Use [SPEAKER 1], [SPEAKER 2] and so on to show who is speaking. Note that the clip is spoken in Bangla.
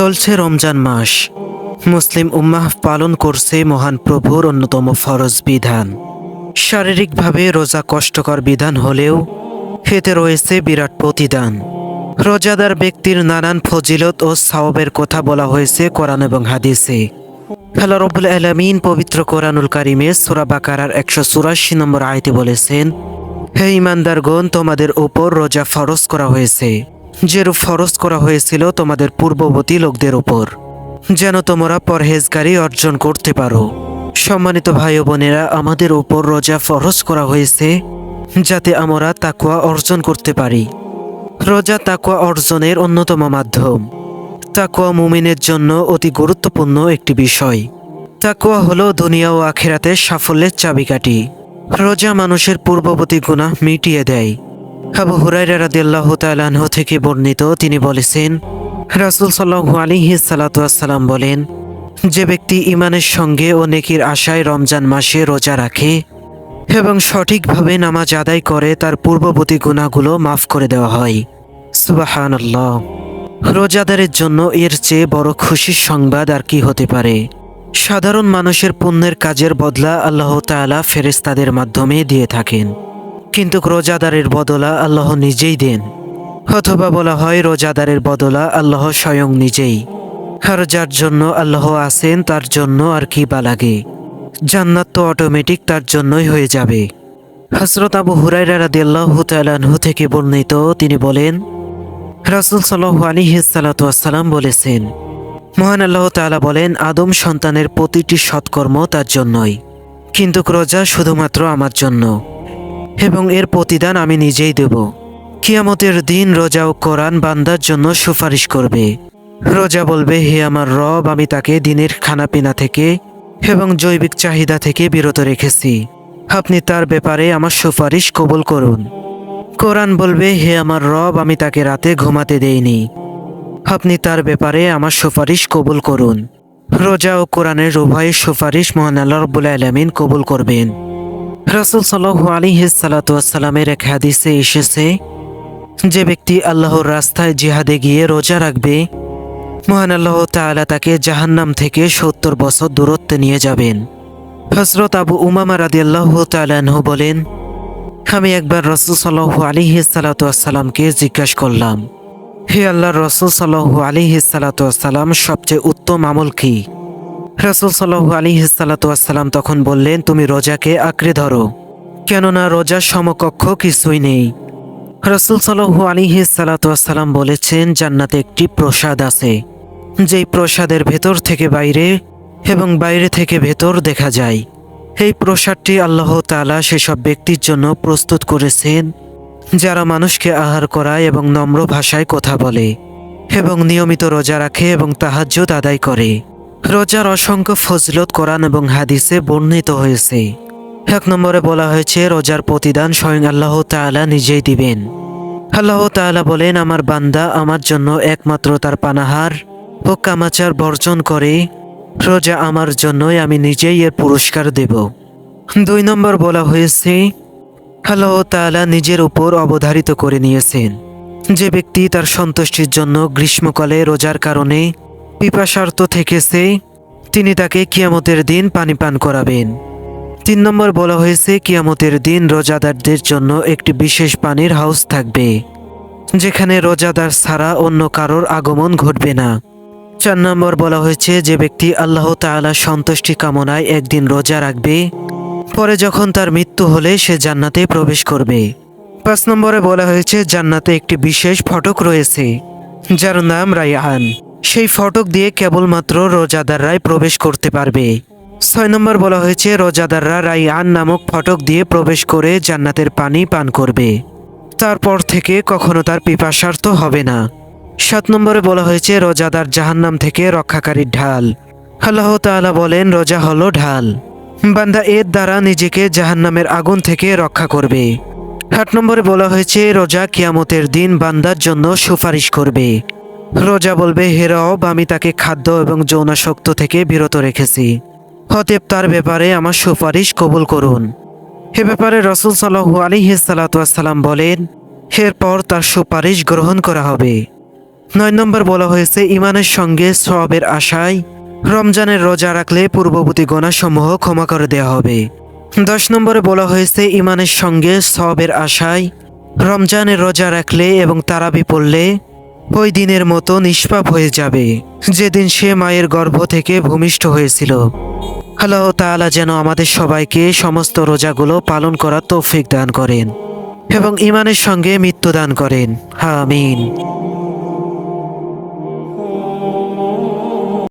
[SPEAKER 1] চলছে রমজান মাস। মুসলিম উম্মাহ পালন করছে মহান প্রভুর অন্যতম ফরজ বিধান। শারীরিকভাবে রোজা কষ্টকর বিধান হলেও এতে রয়েছে বিরাট প্রতিদান। রোজাদার ব্যক্তির নানান ফজিলত ও সাওবের কথা বলা হয়েছে কোরআন এবং হাদিসে। আল্লাহ রবুল আলমিন পবিত্র কোরআনুল কারিমে সুরা বাকারার একশো চুরাশি নম্বর আয়তে বলেছেন, হে ইমানদারগণ তোমাদের উপর রোজা ফরজ করা হয়েছে। যেরূপ ফরজ করা হয়েছিল তোমাদের পূর্ববর্তী লোকদের উপর, যেন তোমরা পরহেজগারি অর্জন করতে পারো। সম্মানিত ভাই বোনেরা, আমাদের উপর রোজা ফরজ করা হয়েছে, যাতে আমরা তাকুয়া অর্জন করতে পারি। রোজা তাকুয়া অর্জনের অন্যতম মাধ্যম। তাকুয়া মুমিনের জন্য অতি গুরুত্বপূর্ণ একটি বিষয়। তাকুয়া হলো দুনিয়া ও আখেরাতে সাফল্যের চাবিকাঠি। রোজা মানুষের পূর্ববর্তী গুনাহ মিটিয়ে দেয়। আবু হুরাইরা রাদিয়াল্লাহ তাআলাহ থেকে বর্ণিত, তিনি বলেছেন, রাসূল সাল্লাল্লাহু আলাইহি সাল্লাম বলেন, যে ব্যক্তি ইমানের সঙ্গে ও নেকির আশায় রমজান মাসে রোজা রাখে এবং সঠিকভাবে নামাজ আদায় করে, তার পূর্ববর্তী গুণাগুলো মাফ করে দেওয়া হয়। সুবাহানাল্লাহ। রোজাদারের জন্য এর চেয়ে বড় খুশির সংবাদ আর কি হতে পারে? সাধারণ মানুষের পুণ্যের কাজের বদলা আল্লাহ তাআলা ফেরেশতাদের মাধ্যমে দিয়ে থাকেন। কিন্তু রোজাদারের বদলা আল্লাহ নিজেই দেন। অথবা বলা হয় রোজাদারের বদলা আল্লাহ স্বয়ং নিজেই। আর যার জন্য আল্লাহ আছেন, তার জন্য আর কি বা লাগে। জান্নাত তো অটোমেটিক তার জন্যই হয়ে যাবে। হজরত আবু হুরাইরা রাদিয়াল্লাহু তাআলাহু থেকে বর্ণিত তিনি বলেন, রাসূল সাল্লাল্লাহু আলাইহি সাল্লাম বলেছেন, মহান আল্লাহ তাআলা বলেন, আদম সন্তানের প্রতিটি সৎকর্ম তার জন্যই। কিন্তু রোজা শুধুমাত্র আমার জন্য। এবং এর প্রতিদান আমি নিজেই দেব। কিয়ামতের দিন রোজা ও কোরআন বান্দার জন্য সুপারিশ করবে। রোজা বলবে, হে আমার রব, আমি তাকে দিনের খানাপিনা থেকে এবং জৈবিক চাহিদা থেকে বিরত রেখেছি। আপনি তার ব্যাপারে আমার সুপারিশ কবুল করুন। কোরআন বলবে, হে আমার রব, আমি তাকে রাতে ঘুমাতে দেইনি। আপনি তার ব্যাপারে আমার সুপারিশ কবুল করুন। রোজা ও কোরআনের উভয়ের সুপারিশ মহান আল্লাহ রব্বুল আলমিন কবুল করবেন। রাসুল সাল্লাহু আলী সালাতামের এক হাদিসে এসেছে, যে ব্যক্তি আল্লাহর রাস্তায় জিহাদে গিয়ে রোজা রাখবে, মহান আল্লাহ তাআলা তাকে জাহান্নাম থেকে সত্তর বছর দূরত্বে নিয়ে যাবেন। হজরত আবু উমামা রাদি আল্লাহ তালাহ বলেন, আমি একবার রসুল সাল্লাহু আলী সালাতামকে জিজ্ঞাসা করলাম, হে আল্লাহ রসুল সাল্লাহু আলী সালাতাম সবচেয়ে উত্তম আমল কি? রসুল সাল্লাহু আলী সালাতাম তখন বললেন, তুমি রোজাকে আঁকড়ে ধরো, কেননা রোজার সমকক্ষ কিছুই নেই। রসুল সাল্লাহু আলী সালাতাম বলেছেন, জান্নাতে একটি প্রসাদ আছে, যেই প্রসাদের ভেতর থেকে বাইরে এবং বাইরে থেকে ভেতর দেখা যায়। এই প্রসাদটি আল্লাহ তালা সেসব ব্যক্তির জন্য প্রস্তুত করেছেন, যারা মানুষকে আহার করায় এবং নম্র ভাষায় কথা বলে এবং নিয়মিত রোজা রাখে এবং তাহাজ্জুদ আদায় করে। রোজার অসংখ্য ফজলত কোরআন এবং হাদিসে বর্ণিত হয়েছে। এক নম্বরে বলা হয়েছে, রোজার প্রতিদান স্বয়ং আল্লাহ তাআলা নিজেই দিবেন। আল্লাহ তাআলা বলেন, আমার বান্দা আমার জন্য একমাত্র তার পানাহার ও কামাচার বর্জন করে, রোজা আমার জন্যই আমি নিজেই এর পুরস্কার দেব। দুই নম্বর বলা হয়েছে, আল্লাহ তাআলা নিজের উপর অবধারিত করে নিয়েছেন। যে ব্যক্তি তার সন্তুষ্টির জন্য গ্রীষ্মকালে রোজার কারণে পিপাসার্ত থেকেছে, তিনি তাকে কিয়ামতের দিন পানি পান করাবেন। তিন নম্বর বলা হয়েছে, কিয়ামতের দিন রোজাদারদের জন্য একটি বিশেষ পানির হাউস থাকবে, যেখানে রোজাদার ছাড়া অন্য কারোর আগমন ঘটবে না। চার নম্বর বলা হয়েছে, যে ব্যক্তি আল্লাহ তাআলা সন্তুষ্টি কামনায় একদিন রোজা রাখবে, পরে যখন তার মৃত্যু হলে সে জান্নাতে প্রবেশ করবে। পাঁচ নম্বরে বলা হয়েছে, জান্নাতে একটি বিশেষ ফটক রয়েছে, যার নাম রাইহান সেই ফটক দিয়ে কেবলমাত্র রোজাদাররাই প্রবেশ করতে পারবে। ছয় নম্বর বলা হয়েছে, রোজাদাররা রাইয়ান নামক ফটক দিয়ে প্রবেশ করে জান্নাতের পানি পান করবে। তারপর থেকে কখনো তার পিপাসার্থ হবে না। সাত নম্বরে বলা হয়েছে, রোজাদার জাহান্নাম থেকে রক্ষাকারীর ঢাল। আল্লাহ তাআলা বলেন, রোজা হলো ঢাল। বান্দা এর দ্বারা নিজেকে জাহান্নামের আগুন থেকে রক্ষা করবে। আট নম্বরে বলা হয়েছে, রোজা কিয়ামতের দিন বান্দার জন্য সুপারিশ করবে। রোজা বলবে, হে রব, আমি তাকে খাদ্য এবং যৌনাসক্ত থেকে বিরত রেখেছি। অতএব তার ব্যাপারে আমার সুপারিশ কবুল করুন। এ ব্যাপারে রসুল সাল্লাহু আলী সালাতাম বলেন, এরপর তার সুপারিশ গ্রহণ করা হবে। নয় নম্বর বলা হয়েছে, ইমানের সঙ্গে সবের আশায় রমজানের রোজা রাখলে পূর্ববর্তী গোনাসমূহ ক্ষমা করে দেওয়া হবে। দশ নম্বরে বলা হয়েছে, ইমানের সঙ্গে সবের আশায় রমজানের রোজা রাখলে এবং তারাবি পড়লে ওই দিনের মতো নিষ্পাপ হয়ে যাবে, যেদিন সে মায়ের গর্ভ থেকে ভূমিষ্ঠ হয়েছিল। আল্লাহ তালা যেন আমাদের সবাইকে সমস্ত রোজাগুলো পালন করার তৌফিক দান করেন এবং ইমানের সঙ্গে মৃত্যু দান করেন। আমিন।